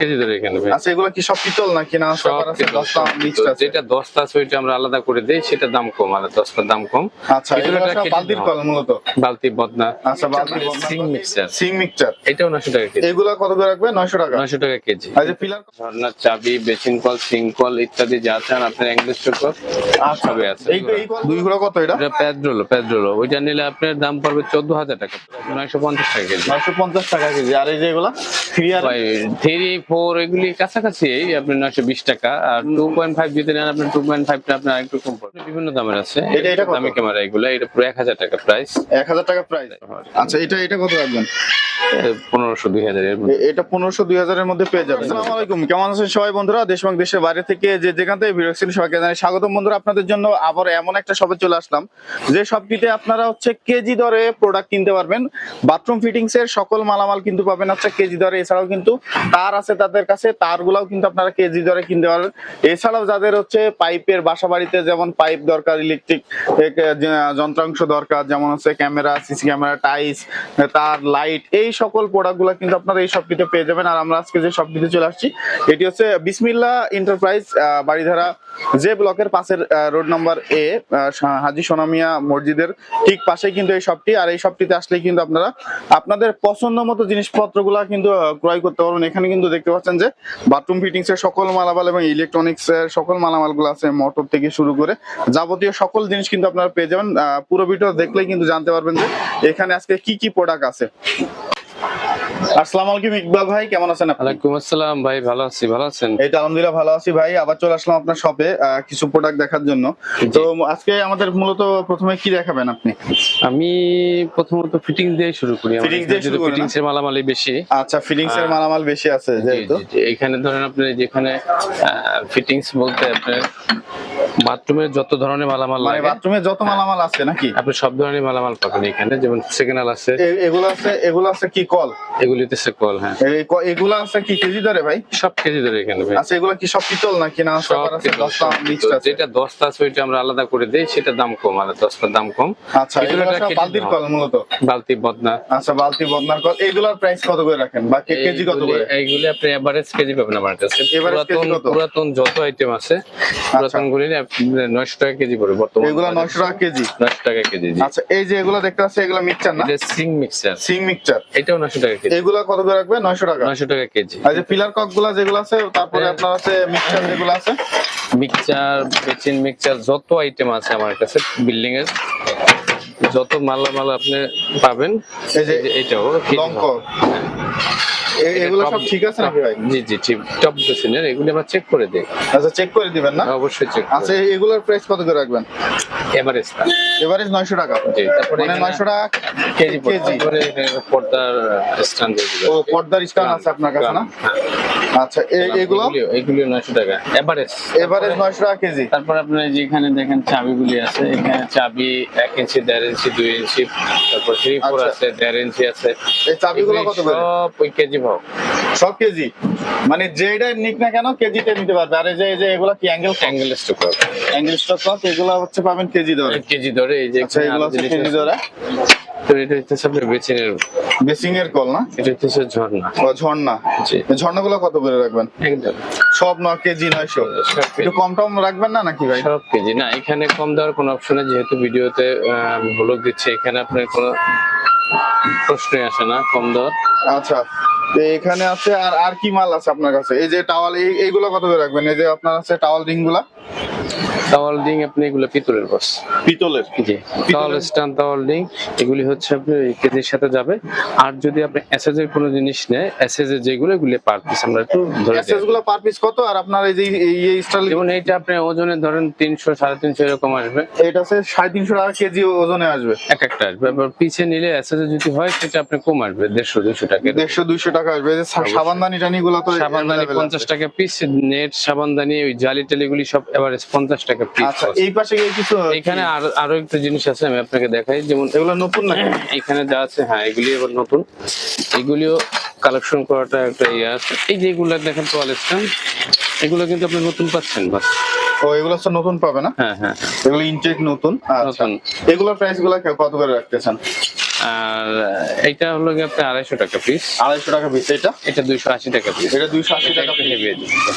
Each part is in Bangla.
কেজি ধরে এখানে আচ্ছা এগুলো কি সব পিতল নাকি না? সব সবার দশটা সব মিক্সড আছে। যেটা দশটা আছে ওইটা আমরা আলাদা করে দেই সেটা দাম কম আর দাম কম। আচ্ছা বালতির কল মূলত? বালতি বদনা। আচ্ছা বালতি সিং মিক্সার সিং মিক্সচার। এটাও নশো টাকা কেজি। এগুলা কত করে রাখবে? নয়শো টাকা। নশো টাকা কেজি। আর পিলার ঝর্ণার চাবি বেসিন কল সিং কল ইত্যাদি যা চান আপনার ইংলিশ চক্কর সবই আছে। এই এই কল দুই ঘোড়া কত এটা? এটা প্যাড্রোলো প্যাড্রোলো ওইটা নিলে আপনার দাম পড়বে চোদ্দ হাজার টাকা। নয়শো পঞ্চাশ টাকা কেজি। নয়শো পঞ্চাশ টাকা কেজি। আর এই যে এগুলা? থ্রি আর থ্রি ফোর এগুলি কাছাকাছি এই আপনার নয়শো বিশ টাকা আর টু পয়েন্ট ফাইভ যদি নেন আপনার টু পয়েন্ট ফাইভটা আপনার একটু কম পড়বে। বিভিন্ন দামের আছে? দামি ক্যামেরা এগুলো এটা পুরো এক হাজার টাকা প্রাইস এক হাজার টাকা প্রাইস আচ্ছা এটা এটা কত রাখবেন? পনেরোশো দুই হাজার এর মধ্যে। এ- এটা পনেরোশো দুই হাজারের মধ্যে পেয়ে যাবেন। আসসালামু আলাইকুম কেমন আছেন সবাই বন্ধুরা? দেশ এবং দেশের বাইরে থেকে যে যেখান থেকে ভিডিও দেখছেন সবাইকে জানাই স্বাগতম। বন্ধুরা আপনাদের জন্য আবার এমন একটা শপে চলে আসলাম যে শপটিতে আপনারা হচ্ছে কেজি দরে প্রোডাক্ট কিনতে পারবেন। বাথরুম ফিটিংস এর সকল মালামাল কিন্তু পাবেন হচ্ছে কেজি দরে। এছাড়াও কিন্তু তার আছে তাদের কাছে, তারগুলাও কিন্তু আপনারা কেজি দরে কিনতে পারবেন। এছাড়াও যাদের হচ্ছে পাইপের বাসা বাড়িতে যেমন পাইপ দরকার, ইলেকট্রিক যন্ত্রাংশ দরকার, যেমন হচ্ছে ক্যামেরা, সিসি ক্যামেরা টাইস তার, লাইট, এই সকল প্রোডাক্টগুলো কিন্তু আপনারা এই শপটিতে পেয়ে যাবেন। আর আমরা আজকে যে শপটিতে চলে আসছি, এটি হচ্ছে বিসমিল্লা এন্টারপ্রাইজ বাড়িধারা যে ব্লকের পাশের রোড নাম্বার এ হাজি সোনামিয়া মসজিদের ঠিক পাশেই কিন্তু এই শপটি আর এই শপটিতে আসলে কিন্তু আপনারা আপনাদের পছন্দ মতো জিনিসপত্রগুলা কিন্তু ক্রয় করতে পারবেন। এখানে কিন্তু দেখতে পাচ্ছেন যে বাথরুম ফিটিংস এর সকল মালামাল এবং ইলেকট্রনিক্স এর সকল মালামালগুলো আছে মোটর থেকে শুরু করে যাবতীয় সকল জিনিস কিন্তু আপনারা পেয়ে যাবেন। পুরো ভিডিও দেখলেই কিন্তু জানতে পারবেন যে এখানে আজকে কি কি প্রোডাক্ট আছে। আসসালামু আলাইকুম ইকবাল ভাই কেমন আছেন আপনি? ওয়ালাইকুম আসসালাম ভাই ভালো আছি ভালো আছেন? এই তো আলহামদুলিল্লাহ ভালো আছি ভাই আবার চলে আসলাম আপনার শপে কিছু প্রোডাক্ট দেখার জন্য। তো আজকে আমাদের মূলত প্রথমে কি দেখাবেন আপনি? আমি প্রথমত ফিটিংস দিয়ে শুরু করি Fittings দিয়ে শুরু ফিটিংস এর মালামালই বেশি। আচ্ছা ফিটিংস এর মালামাল বেশি আছে যেহেতু। এখানে ধরেন আপনি যেখানে ফিটিংস বলতে আপনার বাথরুমের যত ধরনের মালামাল মানে লাগে বাথরুমে যত মালামাল আছে নাকি? আপনি সব ধরনের মালামাল পাবেন এখানে যেমন সেকেন্ডাল আছে। এগুলো আছে এগুলো আছে কি কল? এগুলিতে কল হ্যাঁ। এই এগুলো আছে কি কেজি ধরে ভাই? সব কেজি ধরে এখানে ভাই। আচ্ছা এগুলো কি সব পিতল নাকি না? সব আছে সব মিক্সড। আছে। যেটা দশটা আছে ওইটা আমরা আলাদা করে দেই সেটা দাম কম আর দশটার দাম কম। আচ্ছা এগুলো এগুলো বালতির কল মূলত? বালতি বদনা। আচ্ছা বালতি বদনার কল। এগুলোর প্রাইস কত করে রাখেন? বা কেজি কত করে? এইগুলি আপনি এভারেজ কেজি পাবেন আমার কাছে। পুরাতন কত? আচ্ছা। পুরাতন যত আইটেম আছে পুরাতন গুলি নয়শো টাকা কেজি পড়বে বর্তমানে। এগুলো নয়শো টাকা কেজি। নয়শো টাকা কেজি আচ্ছা এই যে এগুলো দেখতে পাচ্ছি এগুলো মিক্সচার না? এটা সিং মিক্সার সিং মিক্সচার। এটাও নয়শো টাকা কেজি। এগুলো কত করে রাখবে নয়শো টাকা। নয়শো টাকা কেজি। আর যে পিলার ককগুলা যেগুলো আছে তারপরে হ্যাঁ। আপনার আছে মিক্সচার যেগুলো আছে? মিক্সচার বেচিন মিক্সচার যত আইটেম আছে আমার কাছে বিল্ডিং এর যত মালামাল আপনি পাবেন এই যে এটাও লঙ্ক এ- এগুলো সব ঠিক আছে নাকি ভাই? জি জি ঠিক টপ বেসিনের এগুলো আমরা চেক করে দেই। আচ্ছা চেক করে দিবেন না? অবশ্যই চেক আচ্ছা এগুলোর প্রাইস কত করে রাখবেন? এভারেজ এভারেজ নয়শো টাকা। জি তারপরে মানে এখানে নয়শো টাকা কেজি কেজি। পর্দার স্ট্যান্ড ও পর্দার স্ট্যান্ড আছে আপনার কাছে না? আচ্ছা এগুলো? এগুলো নয়শো টাকা। এভারেজ এভারেজ নয়শো টাকা কেজি। তারপর আপনার যেখানে দেখেন চাবিগুলি আছে এখানে চাবি এক ইঞ্চি দেড় ইঞ্চি দুই ইঞ্চি তারপর থ্রি ফোর আচ্ছা। আছে দেড় ইঞ্চি আছে। এই চাবিগুলো কত করে? সব ওই কেজি ভাব সব কেজি? মানে যেটা নিক না কেন কেজিতে নিতে পারবে। আর এই যে এগুলো কি angle angle stock angle stock এগুলো হচ্ছে পাবেন কেজি দরে। কেজি ধরে এই যে আচ্ছা এগুলো কেজি। দরে। তো এটা হচ্ছে আপনার বেসিং এর কল না? এটা হচ্ছে ঝর্ণা। ও ঝর্ণা? জি। ঝর্ণাগুলো কত করে রাখবেন? একদম। সব ন কেজি সব একটু কম টম রাখবেন না নাকি ভাই? সব কেজি। না এখানে কম দেওয়ার কোনো অপশন নেই যেহেতু ভিডিওতে ব্লগ দিচ্ছে এখানে আপনার কোনো প্রশ্নই আসে না কম দেওয়ার। আচ্ছা তো এখানে আছে আর আর কি মাল আছে আপনার কাছে? এই যে টাওয়াল এই এইগুলো কত করে রাখবেন? এই যে আপনার আছে টাওয়াল রিংগুলা তাওয়াল ডিং আপনি এগুলো পিতলের বস। পিতলের? জি স্ট্যান্ড এগুলি হচ্ছে আপনি কেজির সাথে যাবে। আর যদি আপনি এসএস এর কোনো জিনিস নেয় এসএস এর যেগুলো এগুলি পার পিস আমরা একটু ধরে এসএসগুলো পার পিস কত? আর আপনার এই যে এই স্টাইল যেমন এইটা আপনি ওজনে ধরেন তিনশো সাড়ে তিনশো এরকম আসবে। এটা সাড়ে তিনশো টাকা কেজি ওজনে আসবে। এক একটা আসবে। এবার পিছে নিলে এসএস যদি হয় সেটা আপনি কম আসবে দেড়শো দুশো টাকা। দেড়শো দুইশো টাকা আসবে। যে সাবানদানি টানি গুলো তো সাবানদানি available পঞ্চাশ আছে। টাকা পিস নেট সাবানদানি ওই জালি টালিগুলি সব এভারেজ পঞ্চাশ টাকা পিস আচ্ছা এই পাশে কিছু এখানে আর আরও একটা জিনিস আছে আমি আপনাকে দেখাই। যেমন এগুলো নতুন না এখানে যা আছে হ্যাঁ এগুলি এবার নতুন। এগুলিও কালেকশন করাটা একটা ইয়ে আছে। এই যেগুলো দেখেন তোয়াল স্ট্যান্ড এগুলো কিন্তু আপনি নতুন পাচ্ছেন বাস। ও এগুলো তো নতুন পাবে না? হ্যাঁ হ্যাঁ এগুলো ইনটেক নতুন? আচ্ছা। এগুলোর প্রাইসগুলো কত করে রাখতেছেন? আর এইটা হলো গিয়ে আপনার আড়াইশো টাকা পিস আড়াইশো টাকা পিস এটা? এটা দুইশো আশি টাকা পিস এটা দুইশো আশি টাকা। হেভি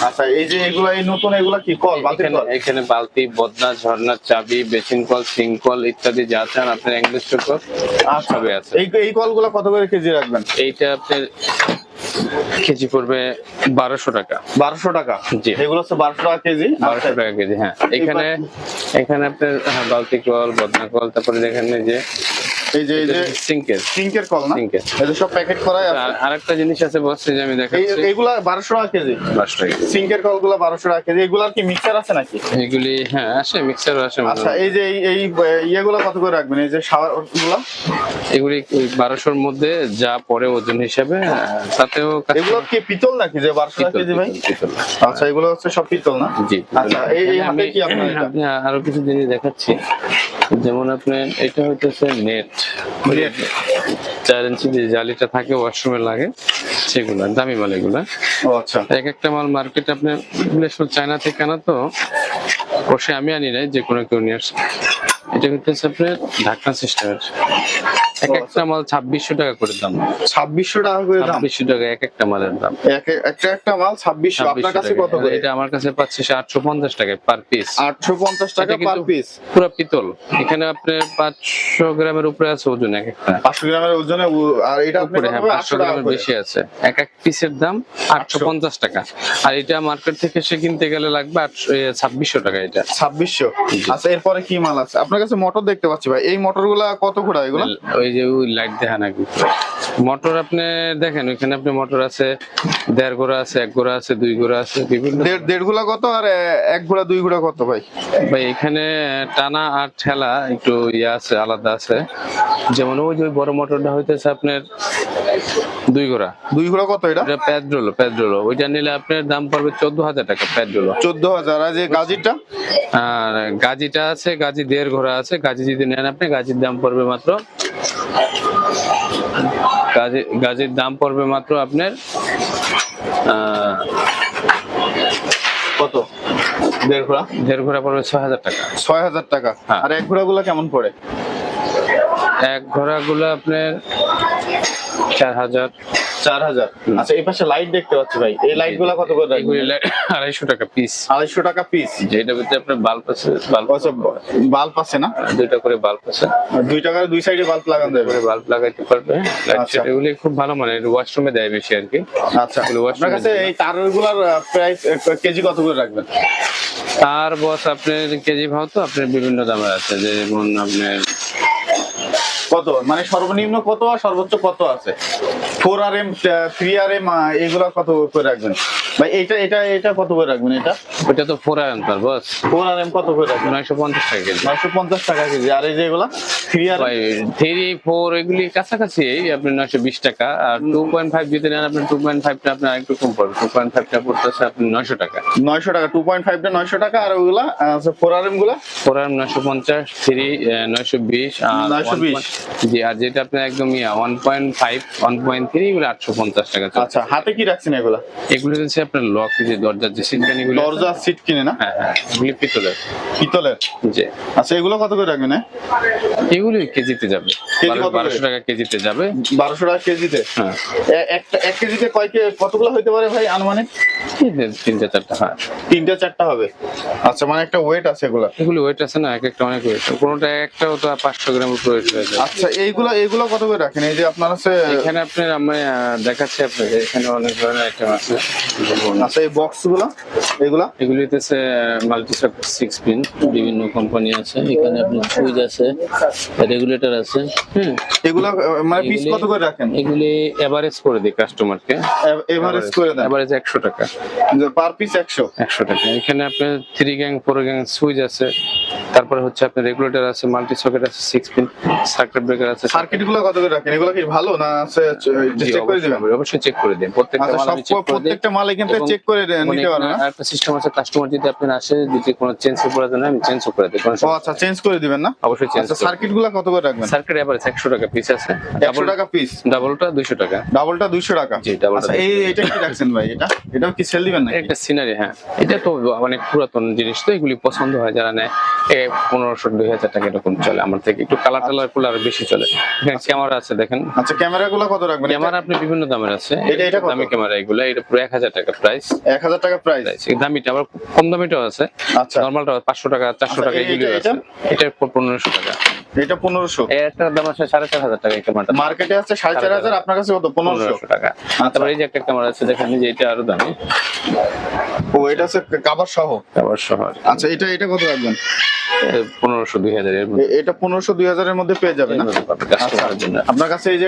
আচ্ছা এই যে এগুলা এই নতুন এগুলা কি কল বাতিল এখানে বালতি বদনা ঝর্ণা চাবি বেসিন কল সিং কল ইত্যাদি যা চান আপনার ইংলিশ কল আচ্ছা আছে। এই এই কলগুলা কত করে কেজি রাখবেন? এইটা আপনার কেজি পড়বে বারোশো টাকা। বারোশো টাকা? জি। এগুলো হচ্ছে বারোশো টাকা কেজি? বারোশো টাকা কেজি হ্যাঁ। এখানে এখানে আপনার হ্যাঁ, বালতি কল বদনা কল তারপরে দেখেন যে এই যে এই যে সিঙ্কের। সিঙ্কের কল না? সিঙ্কের। এই যে সব প্যাকেট করাই আছে। আরেকটা জিনিস আছে যে আমি দেখাচ্ছি। বারোশো টাকা কেজি। টাকা কেজি। সিঙ্কের কলগুলা বারোশো টাকা কেজি। এগুলার কি মিক্সার আছে নাকি? এগুলি হ্যাঁ আসে মিক্সার আসে আচ্ছা এই যে এই ইয়েগুলা কত করে রাখবেন? এই যে এগুলি বারোশোর মধ্যে যা পরে ওজন হিসাবে আহ, তাতেও এগুলো কি পিতল নাকি যে বারোশো টাকা কেজি ভাই। আচ্ছা এগুলো হচ্ছে সব পিতল না? জি আচ্ছা এই হাতে কি আপনি আরও কিছু জিনিস দেখাচ্ছি। যেমন আপনার এটা হইতেছে নেট। চার ইঞ্চি যে জালিটা থাকে ওয়াশরুমে লাগে সেগুলা দামি মাল এগুলা। ও আচ্ছা। এক একটা মাল মার্কেট আপনার এগুলো চায়না থেকে আনা তো অবশ্যই আমি আনি নাই যে কোনো কেউ নিয়ে আসে। এটা হচ্ছে আপনার ঢাকনা সিস্টেমের এক একটা মাল ছাব্বিশশো টাকা করে দাম। ছাব্বিশশো টাকা করে দাম? ছাব্বিশশো টাকা এক একটা মালের দাম। একটা একটা মাল ছাব্বিশশো। আপনার কাছে কত করে? এটা আমার কাছে পাচ্ছে আটশো পঞ্চাশ টাকায় পার পিস আটশো পঞ্চাশ টাকা পার পিস পুরো পিতল। এখানে আপনার পাঁচশো গ্রামের উপরে আছে ওজন এক একটা। পাঁচশো গ্রামের ওজনে আর এটা উপরে হ্যাঁ পাঁচশো গ্রামের বেশি আছে। এক এক পিসের দাম আটশো পঞ্চাশ টাকা। আর এটা মার্কেট থেকে সে কিনতে গেলে লাগবে আটশো ছাব্বিশশো টাকা এটা। ছাব্বিশশো। আচ্ছা এরপরে কি মাল আছে? আপনার কাছে মোটর দেখতে পাচ্ছি ভাই। এই মোটরগুলা কত করে এগুলো? ওই যে ওই লাইট দেখা নাকি? মোটর আপনি দেখেন ওইখানে আপনি মোটর আছে দেড় গোড়া আছে এক গোড়া আছে দুই গোড়া আছে বিভিন্ন দেড়গুলা কত আর এক ঘোড়া দুই ঘোড়া কত ভাই? ভাই এখানে টানা আর ঠেলা একটু ইয়ে আছে আলাদা আছে। যেমন ওই যে ওই বড় মোটরটা হইতেছে আপনার দুই গোড়া দুই গুলা কত এটা? এটা পেট্রোল পেট্রোল ওইটা নিলে আপনার দাম পড়বে চোদ্দ হাজার টাকা পেট্রোল চোদ্দ হাজার আর যে গাজিরটা? আর গাজিটা আছে গাজি দেড় ঘোড়া আছে। গাজি যদি নেন আপনি গাজির দাম পড়বে মাত্র গাজি গাজির দাম পড়বে মাত্র আপনার কত? দেড় ঘোড়া? দেড় ঘোড়া পড়বে ছয় হাজার টাকা। ছয় হাজার টাকা। হ্যাঁ। আর এক ঘোড়া গুলা কেমন পড়ে? এক ঘোড়া গুলো আপনার চার হাজার চার হাজার আচ্ছা এই পাশে লাইট দেখতে পাচ্ছি ভাই। এই লাইটগুলা কত করে আড়াইশো টাকা পিস আড়াইশো টাকা পিস যেটা ভিতরে আপনার বাল্ব আছে বাল্ব আচ্ছা বাল্ব আছে না? দুইটা করে বাল্ব আছে। দুই সাইডে বাল্ব লাগানো যাবে। বাল্ব লাগাইতে পারবে। আচ্ছা। এগুলি খুব ভালো মানে ওয়াশরুমে দেয় বেশি আর কি। আচ্ছা। আপনার কাছে এই প্রাইস কেজি কত করে রাখবেন? তার বস আপনার কেজি ভাও তো আপনার বিভিন্ন দামের আছে। যেমন আপনার কত? মানে সর্বনিম্ন কত আর সর্বোচ্চ কত আছে? Four R M three R M এগুলা কত করে রাখবেন? ভাই এটা এটা এটা কত করে রাখবেন এটা? ওইটা তো ফোর আয়ন তার বস। ফোর আর এম কত করে রাখবেন? নয়শো পঞ্চাশ টাকা কেজি। নয়শো পঞ্চাশ টাকা কেজি। আর এই যে এগুলা থ্রি আর থ্রি ফোর এগুলি কাছাকাছি এই আপনার নয়শো বিশ টাকা। আর টু পয়েন্ট ফাইভ যদি নেন আপনি টু পয়েন্ট ফাইভটা আপনার একটু কম পড়বে। টু পয়েন্ট ফাইভটা পড়তেছে আপনি নয়শো টাকা। নয়শো টাকা টু পয়েন্ট ফাইভটা নয়শো টাকা আর ওগুলা ফোর আর এমগুলা? ফোর আর এম নয়শো পঞ্চাশ থ্রি নয়শো বিশ আর 920 1 জি আর যেটা আপনার একদম ইয়া one point five one point three এগুলো আটশো পঞ্চাশ টাকা আচ্ছা হাতে কি রাখছেন এগুলা? এগুলো হচ্ছে আপনার লক যে দরজার যে দরজা সিট কিনে না? হ্যাঁ হ্যাঁ এগুলি পিতলের। পিতলের? জি। আচ্ছা এগুলো কত করে রাখবেন এগুলি কেজিতে যাবে? বারোশো টাকা কেজিতে যাবে। বারোশো টাকা কেজিতে? হ্যাঁ। একটা এক কেজিতে কয় কতগুলো হইতে পারে ভাই আনুমানিক? তিনটে চারটা হ্যাঁ। তিনটা চারটা হবে। আচ্ছা মানে একটা ওয়েট আছে এগুলা এগুলি ওয়েট আছে না এক একটা অনেক ওয়েট কোনোটা একটাও তো পাঁচশো গ্রাম উপরে ওয়েট হয়ে যায়। আচ্ছা এইগুলো এইগুলো কত করে রাখেন? এই যে আপনার আছে এখানে আপনার আমি দেখাচ্ছি আপনাকে এখানে অনেক ধরনের আইটেম আছে। আচ্ছা এই বক্সগুলো এগুলা এগুলি হচ্ছে মাল্টি সিক্স পিন বিভিন্ন কোম্পানি আছে। এখানে আপনার সুইচ আছে রেগুলেটর আছে হুম। এগুলো মানে পিস কত করে রাখেন? এগুলি এভারেজ করে দিই কাস্টমারকে এভারেজ করে দেন? এভারেজ একশো টাকা। পার পিস একশো? একশো টাকা। এখানে আপনার three gang four gang switch আছে। তারপরে হচ্ছে আপনার রেগুলেটর আছে মাল্টি সকেট আছে সিক্স পিন সার্কিট ব্রেকার আছে সার্কিট কত করে রাখেন? এগুলো কি ভালো না আছে চেক করে দিবেন? অবশ্যই, চেক করে দিন প্রত্যেকটা আচ্ছা মাল করে প্রত্যেকটা মাল চেক করে নিতে পারবেন একটা সিস্টেম আছে কাস্টমার যদি আপনার আসে যদি কোনো চেঞ্জ আমি চেঞ্জও করে ও আচ্ছা চেঞ্জ করে দিবেন না? অবশ্যই চেঞ্জ আচ্ছা সার্কিট কত করে রাখবেন? সার্কিট এভারেজ একশো টাকা পিস আছে। একশো টাকা পিস ডাবলটা দুইশো টাকা। ডাবলটা দুইশো টাকা? জি, double টা আচ্ছা এই এটা কি রাখছেন ভাই? এটা? এটাও কি সেল দিবেন না একটা সিনারি হ্যাঁ। এটা তো অনেক পুরাতন জিনিস তো এগুলি পছন্দ হয় যারা নেয়। পনেরোশো দুই হাজার টাকা এরকম চলে আমার থেকে। একটু কালার টালারগুলো আরও বেশি চলে। ক্যামেরা আছে দেখেন। আচ্ছা ক্যামেরা গুলা কত রাখবেন? ক্যামেরা আপনি বিভিন্ন দামের আছে। এটা- এটা দামি ক্যামেরা এগুলো এটা পুরো এক হাজার টাকা প্রাইস এক হাজার টাকা প্রাইস দামিটা আবার কম দামিটাও আছে। আচ্ছা। নর্মালটা পাঁচশো টাকা চারশো আচ্ছা, টাকা এগুলি এটা- আছে। এটা পনেরোশো টাকা। এটা পনেরোশো। এর একটা দাম আছে সাড়ে চার হাজার টাকা এই ক্যামেরাটা। মার্কেটে আছে সাড়ে চার হাজার আপনার কাছে কত? পনেরোশো। পনেরোশো টাকা। তারপরে এই যে একটা ক্যামেরা আছে দেখেন এই যে এটা আরও দামি। ও এটা হচ্ছে কাবার সহ। আবার শহর আচ্ছা এটা এটা কত রাখবেন? পনেরোশো দুই এটা পনেরোশো দুই হাজারের মধ্যে পেয়ে যাবে না? এর মধ্যে পাবে কাস্টমারের জন্য। আপনার কাছে এই যে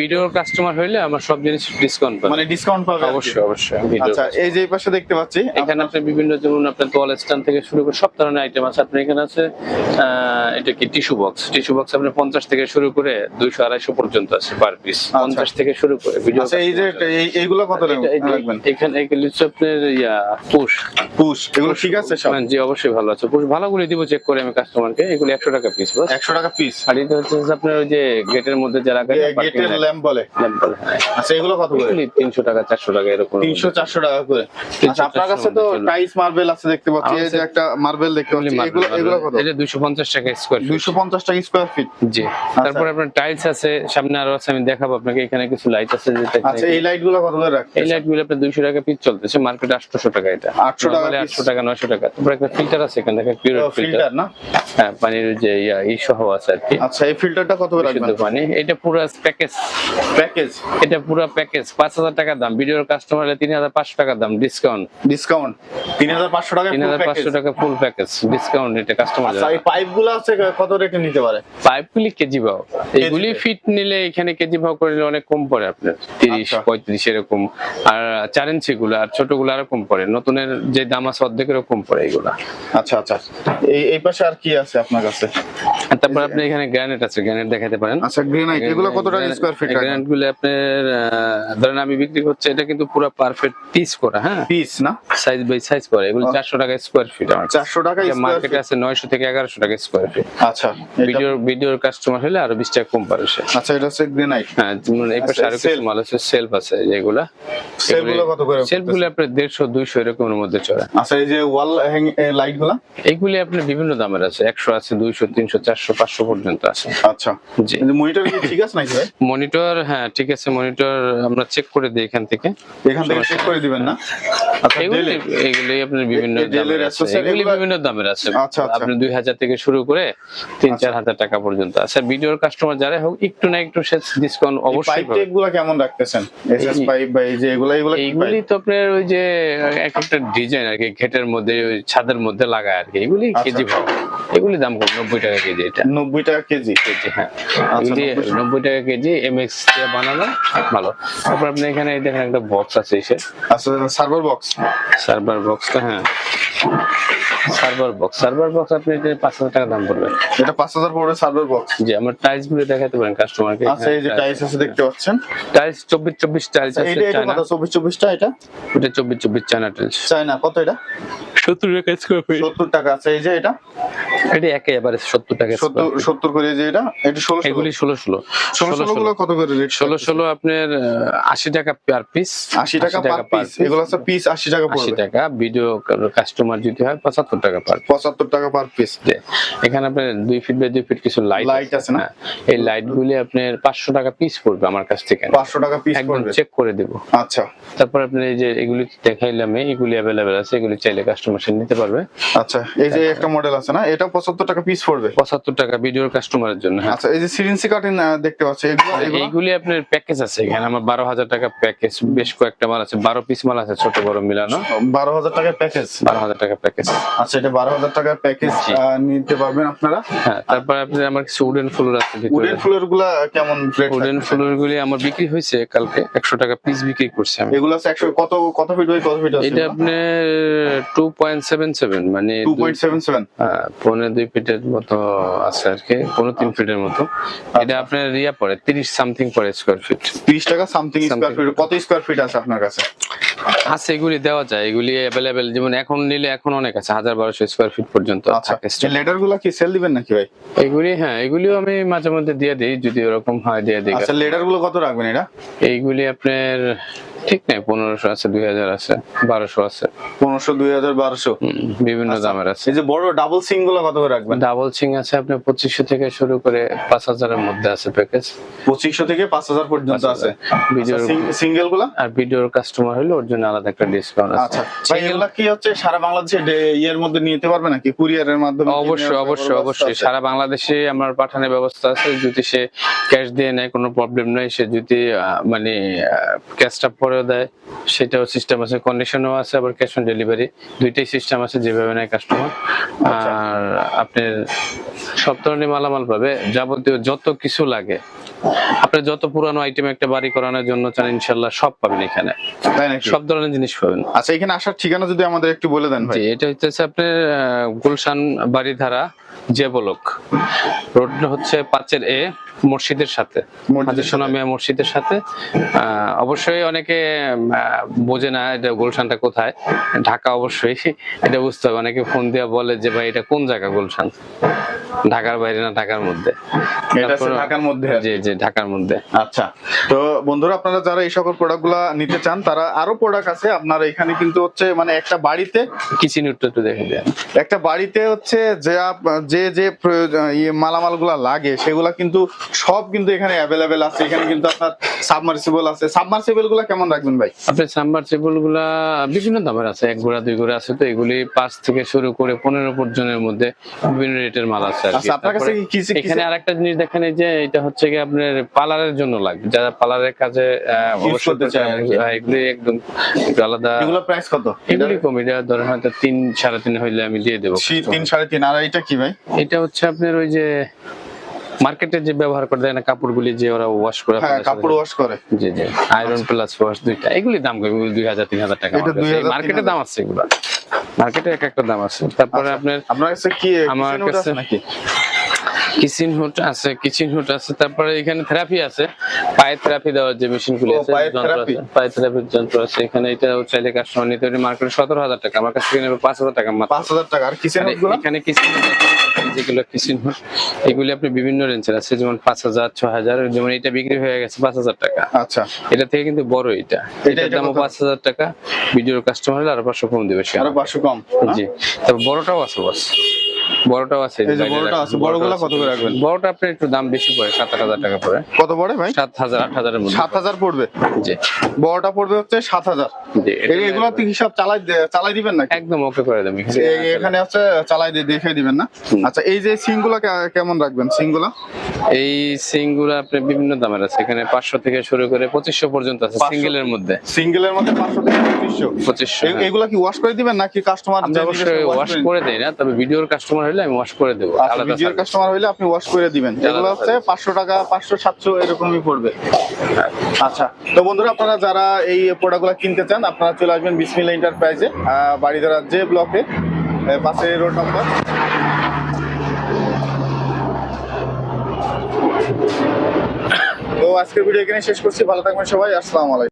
ভিডিওর কাস্টমার হইলে আমার সব জিনিস ডিসকাউন্ট পাবে মানে ডিসকাউন্ট পাবে অবশ্যই অবশ্যই আচ্ছা এই যে এই পাশে দেখতে পাচ্ছি এখানে আপনি বিভিন্ন যেমন আপনার তোয়াল স্ট্যান্ড থেকে শুরু করে সব ধরনের আইটেম আছে। আপনার এখানে আছে আহ, এটা কি টিস্যু বক্স টিস্যু বক্স আপনি পঞ্চাশ থেকে শুরু করে দুইশো আড়াইশো পর্যন্ত আছে পার পিস পঞ্চাশ থেকে শুরু করে ভিডিও আচ্ছা এই যে এইগুলো কত রাখবেন? এখানে এগুলি হচ্ছে আপনার ইয়া পুশ। পুশ এগুলো ঠিক আছে জি অবশ্যই ভালো আছে। পুশ ভালোগুলি দিব চেক করে আমি কাস্টমারকে এগুলি একশো টাকা পিস বাস একশো টাকা পিস আর এটা হচ্ছে আপনার ওই যে গেটের মধ্যে যারা গেটের ল্যাম্প বলে। আচ্ছা এগুলো কত করে? তিনশো টাকা চারশো টাকা এরকম। তিনশো চারশো টাকা করে। আচ্ছা আপনার কাছে তো টাইস মার্বেল আছে দেখতে পাচ্ছি। এই যে একটা মার্বেল দেখতে পাচ্ছি। এগুলো এগুলো কত? এটা দুইশো পঞ্চাশ টাকা স্কোয়ার দুইশো পঞ্চাশ টাকা স্কোয়ার ফিট জি। তারপরে আপনার টাইলস আছে সামনে আরও আছে আমি দেখাবো আপনাকে। এখানে কিছু লাইট আছে যেটা আচ্ছা এই লাইটগুলো কত করে রাখতে এই লাইটগুলো আপনার দুইশো টাকা পিস চলতেছে। মার্কেটে আটশো টাকা এটা। 800 টাকা আটশো টাকা নয়শো টাকা। তারপরে একটা ফিল্টার আছে এখানে দেখেন পিওর ফিল্টার ফিল্টার না? হ্যাঁ পানির যে ই সহ আছে আর কি। আচ্ছা এই ফিল্টারটা কত রাখবেন? পানি। এটা পুরো প্যাকেজ প্যাকেজ এটা পুরো প্যাকেজ পাঁচ হাজার টাকা দাম। ভিডিওর কাস্টমার হাজার পাঁচশো টাকা দাম ডিসকাউন্ট ডিসকাউন্ট তিন হাজার পাঁচশো টাকা তিন হাজার পাঁচশো টাকা ফুল প্যাকেজ ডিসকাউন্ট এটা কাস্টমার আচ্ছা এই পাইপগুলো আছে কত রেটে নিতে পারে? পাইপগুলি কেজি ভাও। এগুলি ফিট নিলে এখানে কেজি ভাও করে অনেক কম পড়ে আপনার। তিরিশ আচ্ছা। পঁয়ত্রিশ এরকম। আর চার ইঞ্চি গুলো আর ছোটগুলো আরও কম পড়ে। নতুনের যে দাম আছে অর্ধেকেরও কম পড়ে এগুলা। আচ্ছা আচ্ছা। এই এই পাশে আর কি আছে আপনার কাছে? তারপর আপনি এখানে গ্রানাইট আছে গ্রানাইট দেখাতে পারেন। আচ্ছা গ্রেনাইট এগুলো কত টাকা স্কোয়ার ফিট গ্রানাইটগুলো আপনার ধরেন আমি বিক্রি করছি এটা কিন্তু পুরো পারফেক্ট পিস করা হ্যাঁ? পিস না? সাইজ বাই সাইজ করে এগুলো চারশো টাকা স্কোয়ার ফিট আমার চারশো টাকা স্কোয়ার মার্কেটে আছে নয়শো থেকে এগারোশো টাকা স্কোয়ার ফিট আচ্ছা এটা- ভিডিওর ভিডিওর কাস্টমার হলে আরও বিশ টাকা কম পারে সে। আচ্ছা এটা হচ্ছে গ্রেনাইট হ্যাঁ এই পাশে আচ্ছা, আরও কিছু মাল আছে সেলফ আছে যেগুলা। সেলগুলো কত করে সেলফগুলো আপনার দেড়শো দুইশো এরকমের মধ্যে চলে আচ্ছা এই যে ওয়াল লাইটগুলা? এইগুলি আপনি বিভিন্ন দামের আছে। একশো আছে দুইশো তিনশো চারশো পাঁচশো পর্যন্ত আছে। আচ্ছা। জি। মনিটর ঠিক আছে নাকি মনিটর হ্যাঁ ঠিক আছে মনিটর আমরা চেক করে দিই এখান থেকে। এখান থেকে চেক করে দিবেন না? আচ্ছা এগুলি আপনার বিভিন্ন এগুলি বিভিন্ন দামের আছে। আচ্ছা, আচ্ছা। আপনি দুই হাজার থেকে শুরু করে তিন চার হাজার টাকা পর্যন্ত আছে। ভিডিওর কাস্টমার যারা হোক একটু না একটু ডিসকাউন্ট অবশ্যই কেমন রাখতেছেন? এসএস পাইপ বা এই যে এগুলা এগুলা কি তো আপনার ওই যে এক একটা ডিজাইন আর কি ঘেটের মধ্যে ওই ছাদের মধ্যে লাগায় আর কি। এগুলি। কেজি এগুলি দাম কম নব্বই টাকা কেজি এটা। নব্বই টাকা কেজি? কেজি হ্যাঁ। আচ্ছা, এগুলি 90 নব্বই টাকা। কেজি এম এক্স দিয়ে বানানো ভালো। তারপর আপনি এখানে দেখেন একটা বক্স আছে এসে আচ্ছা সার্ভার বক্স সার্ভার বক্সটা হ্যাঁ। সার্ভার বক্স সার্ভার বক্স আপনি এটা পাঁচ হাজার টাকা দাম পড়বে। এটা পাঁচ হাজার পড়বে সার্ভার বক্স জি আমার টাইলসগুলো দেখাতে পারেন কাস্টমারকে আচ্ছা এই যে টাইলস আছে দেখতে পাচ্ছেন। টাইলস চব্বিশ চব্বিশ টাইলস আছে চায়না চব্বিশ চব্বিশটা এটা? এটা চব্বিশ চব্বিশ চায়না টাইলস চায়না কত এটা? সত্তর টাকা স্কোয়ার ফিট সত্তর টাকা আছে এই যে এটা? এটি একেবারে সত্তর টাকা সত্তর করে যে এটা এটা ষোলো এগুলি ষোলো ষোলো। ষোলো ষোলো কত করে রেট ষোলো ষোলো আপনার আশি টাকা পার পিস আশি টাকা পার পিস এগুলো পিস আশি টাকা আশি টাকা ভিডিও কাস্টমার যদি হয় পঁচাত্তর টাকা পার পঁচাত্তর টাকা পার পিস এখানে আপনার দুই ফিট বাই দুই ফিট কিছু লাইট Light আছে না? এই লাইট গুলি আপনার পাঁচশো টাকা পিস পড়বে আমার কাছ থেকে। পাঁচশো টাকা পিস একদম চেক করে দেবো। আচ্ছা। তারপর আপনি এই যে এগুলি দেখাইলাম এগুলি অ্যাভেলেবেল আছে এগুলি চাইলে কাস্টমার নিতে পারবে। আচ্ছা এই যে একটা মডেল আছে না? এটা পঁচাত্তর টাকা পিস পড়বে। পঁচাত্তর টাকা ভিডিওর কাস্টমারের জন্য হ্যাঁ। আচ্ছা এই যে সিরিঞ্সি কাটিং দেখতে পাচ্ছি এগুলো এইগুলি আপনার প্যাকেজ আছে এখানে। আমার বারো হাজার টাকা প্যাকেজ বেশ কয়েকটা মাল আছে। বারো পিস মাল আছে ছোট বড় মিলানো। বারো হাজার টাকার প্যাকেজ বারো হাজার টাকা প্যাকেজ আচ্ছা এটা বারো হাজার টাকার প্যাকেজ নিতে পারবেন আপনারা? হ্যাঁ তারপর আপনার আমার কিছু উডেন ফ্লোর আছে উডেন ফ্লোরগুলা কেমন উডেন ফ্লোর গুলি আমার বিক্রি হয়েছে কালকে। একশো টাকা পিস বিক্রি করছি আমি। এগুলো আছে একশো কত কত ফিট বাই কত ফিট আছে এটা আপনার টু পয়েন্ট সেভেন সেভেন মানে টু পয়েন্ট সেভেন সেভেন পনেরো দুই ফিটের মতো আছে আর কি পনেরো তিন ফিটের মতো। এটা আপনার রিয়া পড়ে তিরিশ সামথিং পড়ে স্কোয়ার ফিট তিরিশ টাকা সামথিং স্কোয়ার ফিট কত স্কোয়ার ফিট আছে আপনার কাছে? আছে এগুলি দেওয়া যায় এগুলি অ্যাভেলেবেল যেমন এখন নিলে এখন অনেক আছে হাজার বারোশো স্কোয়ার ফিট পর্যন্ত আচ্ছা লেটারগুলা কি সেল দিবেন নাকি ভাই? এগুলি হ্যাঁ এগুলিও আমি মাঝে মধ্যে দিয়ে দিই যদি ওরকম হয় দিয়ে দিই। আচ্ছা লেটারগুলো কত রাখবেন এটা? এইগুলি আপনার ঠিক নাই পনেরোশো আছে দুই হাজার আছে বারোশো আছে। পনেরোশো দুই হাজার বারোশো। বিভিন্ন আচ্ছা। দামের আছে। এই যে বড় ডাবল সিংগুলো কত করে রাখবেন? ডাবল সিং আছে আপনার পঁচিশশো থেকে শুরু করে পাঁচ হাজারের মধ্যে আছে প্যাকেজ পঁচিশশো থেকে পাঁচ হাজার পর্যন্ত আছে। ভিডিওর সিঙ্গেলগুলা? আর ভিডিওর কাস্টমার হলে ওর জন্য আলাদা একটা ডিসকাউন্ট আচ্ছা আছে ভাই এগুলা কি হচ্ছে সারা বাংলাদেশে ইয়ের মধ্যে নিতে পারবে নাকি? কুরিয়ারের মাধ্যমে অবশ্যই অবশ্যই অবশ্যই। সারা বাংলাদেশে আমার পাঠানোর ব্যবস্থা আছে। যদি সে ক্যাশ দিয়ে নেয় কোনো প্রবলেম নেই। সে যদি মানে ক্যাশটা পরেও দেয় সেটাও সিস্টেম আছে কন্ডিশনও আছে আবার ক্যাশ অন ডেলিভারি দুইটাই সিস্টেম আছে যেভাবে নেয় কাস্টমার আচ্ছা। আর আপনার সব ধরনের মালামাল পাবে যাবতীয় যত কিছু লাগে। আপনার যত পুরানো আইটেম একটা বাড়ি করানোর জন্য চান ইনশাল্লাহ সব পাবেন এখানে। সব ধরনের জিনিস পাবেন। আচ্ছা এখানে আসার ঠিকানা যদি আমাদের একটু বলে দেন ভাই। এটা হচ্ছে আপনার গুলশান বাড়িধারা যে বলক রোডটা হচ্ছে পাঁচের এ মসজিদের সাথে। মসজিদের হাজির মসজিদের সাথে। অবশ্যই অনেকে বোঝে না এটা গুলশানটা কোথায়। ঢাকা অবশ্যই এটা বুঝতে হবে। অনেকে ফোন দিয়ে বলে যে ভাই এটা কোন জায়গা গুলশান? ঢাকার বাইরে না ঢাকার মধ্যে। ঢাকার মধ্যে জি জি ঢাকার মধ্যে। আচ্ছা তো বন্ধুরা আপনারা যারা এই সকল প্রোডাক্ট নিতে চান তারা আরও প্রোডাক্ট আছে। আপনার এখানে কিন্তু হচ্ছে মানে একটা বাড়িতে কিচেন একটু একটু দেখে দেন। একটা বাড়িতে হচ্ছে যে যে যে ইয়ে মালামালগুলা লাগে সেগুলা কিন্তু সব কিন্তু এখানে অ্যাভেলেবেল আছে। এখানে কিন্তু আপনার সাবমার্সিবল আছে। সাবমার্সিবলগুলা কেমন রাখবেন ভাই? আপনার সাবমার্সিবলগুলা বিভিন্ন দামের আছে। এক গোড়া দুই গোড়া আছে তো এগুলি পাঁচ থেকে শুরু করে পনেরো পর্যন্তের মধ্যে বিভিন্ন রেটের মাল আছে এখানে আর আচ্ছা আপনার কাছে কি কিছু এখানে আরেকটা জিনিস দেখেন এই যে এটা হচ্ছে কি আপনার পার্লারের জন্য লাগবে। যারা পার্লারের কাজে আর। হ্যাঁ, এগুলি একদম আলাদা। এগুলো প্রাইস কত? এগুলি কম এটা ধরেন হয়তো তিন সাড়ে তিন হইলে আমি দিয়ে দেবো। তিন সাড়ে তিন। আর এটা কি ভাই? এটা হচ্ছে আপনার ওই যে মার্কেটে যে ব্যবহার করে দেয় না কাপড়গুলি যে ওরা ওয়াশ করে হ্যাঁ কাপড় ওয়াশ করে। জি জি। আয়রন প্লাস ওয়াশ দুইটা এগুলি দাম কম হাজার তিন হাজার টাকা এটা 2000, মার্কেটে দাম আছে এগুলো। মার্কেটে এক একটা দাম আছে। তারপরে আচ্ছা, আপনার আপনার কাছে কি আমার কাছে- নাকি? কিচেন হুড আছে কিচেন হুড আছে। তারপরে এখানে থেরাপি আছে। পায়ে থেরাপি দেওয়ার যে মেশিনগুলো আছে যন্ত্র আছে পায়ে থেরাপির যন্ত্র আছে। এখানে এটা চাইলে কাস্টমার নিতে মার্কেটে সতেরো হাজার টাকা। আমার কাছ থেকে নেবে পাঁচ হাজার টাকা পাঁচ হাজার টাকা। আর কিচেন এখানে কিচেন যেগুলো কিছু হুড এগুলি আপনি বিভিন্ন রেঞ্জের আছে যেমন পাঁচ হাজার ছ হাজার যেমন এটা বিক্রি হয়ে গেছে পাঁচ হাজার টাকা। আচ্ছা। এটা থেকে কিন্তু বড় এটা। এটার এটা দামও পাঁচ হাজার টাকা। ভিডিওর কাস্টমার হলে আরও পাঁচশো কম দেবে সে আরও পাঁচশো কম হ্যাঁ? জি। তারপর বড়টাও আছে বস। বড়টাও আছে এই যে বড়টা আছে, বড়গুলা বড়টা কত করে রাখবেন? বড়টা আপনার একটু দাম বেশি পড়ে সাত আট হাজার টাকা পড়ে কত পড়ে ভাই? সাত হাজার আট মধ্যে। সাত হাজার পড়বে? জি। বড়টা পড়বে হচ্ছে সাত হাজার। জি এটা তো হিসাব চালাই চালাই দিবেন নাকি? একদম ওকে করে দেবেন এখানে হচ্ছে চালাই দিয়ে দেখে দিবেন না? আচ্ছা এই যে সিং কেমন রাখবেন সিংগুলা এই সিংগুলো আপনার বিভিন্ন দামের আছে। এখানে পাঁচশো থেকে শুরু করে পঁচিশশো পর্যন্ত আছে 500 সিঙ্গেলের মধ্যে। সিঙ্গেলের মধ্যে পাঁচশো থেকে পঁচিশশো। পঁচিশশো এগুলা কি ওয়াশ করে দিবেন নাকি কাস্টমার অবশ্যই ওয়াশ করে দেই না তবে ভিডিওর কাস্টমার হলে আমি ওয়াশ করে দেবো। আচ্ছা ভিডিওর কাস্টমার হইলে আপনি ওয়াশ করে দিবেন। এগুলো হচ্ছে পাঁচশো টাকা পাঁচশো সাতশো এরকমই পড়বে। আচ্ছা তো বন্ধুরা আপনারা যারা এই প্রোডাক্টগুলো কিনতে চান আপনারা চলে আসবেন বিসমিল্লা এন্টারপ্রাইজে বাড়িধারা যে ব্লকে পাশে রোড নম্বর তো আজকের ভিডিও এখানে শেষ করছি। ভালো থাকবেন সবাই। আসসালামু আলাইকুম।